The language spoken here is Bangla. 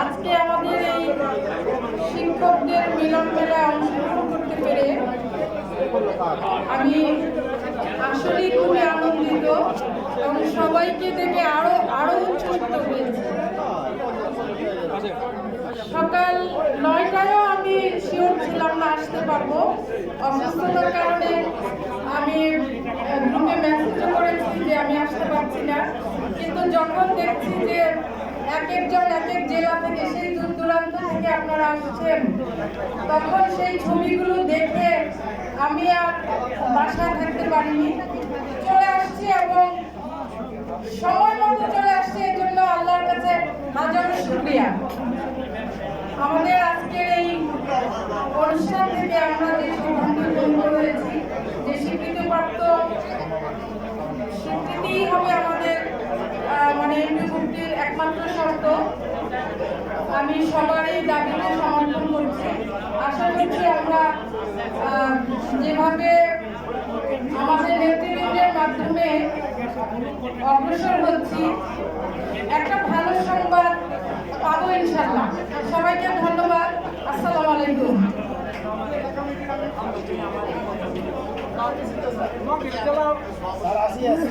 আজকে আমাদের এই শিক্ষকদের মিলন মেলায় অংশগ্রহণ করতে পেরে আমি আসলেই সবাইকে দেখে আরও আরও উচ্ছ্বসিত হয়েছে। সকাল নয়টায়ও আমি শিওর ছিলাম না আসতে পারব। অসুস্থতার কারণে আমি গ্রুপে মেসেজও করেছি যে আমি আসতে পারছি না। কিন্তু যখন দেখছি যে এক একজন, এক এক জেলা থেকে সেই দূর দূরান্ত থেকে আপনারা আসছেন, তখন সেই ছবিগুলো দেখে আমি আর বাসায় থাকতে পারিনি। চলে আসছি এবং শুক্রিয়া। আমাদের আজকের এই অনুষ্ঠান থেকে আমরা যে সিদ্ধান্ত গ্রহণ করেছি, যে স্বীকৃতিপ্রাপ্ত স্বীকৃতিই হবে আমাদের মানে এমপি একমাত্র শর্ত। আমি সবারই দাবিতে সমর্থন করছি। আশা করছি আমরা যেভাবে আমাদের নেতৃবৃন্দের মাধ্যমে অগ্রসর হচ্ছি, একটা আসি আসি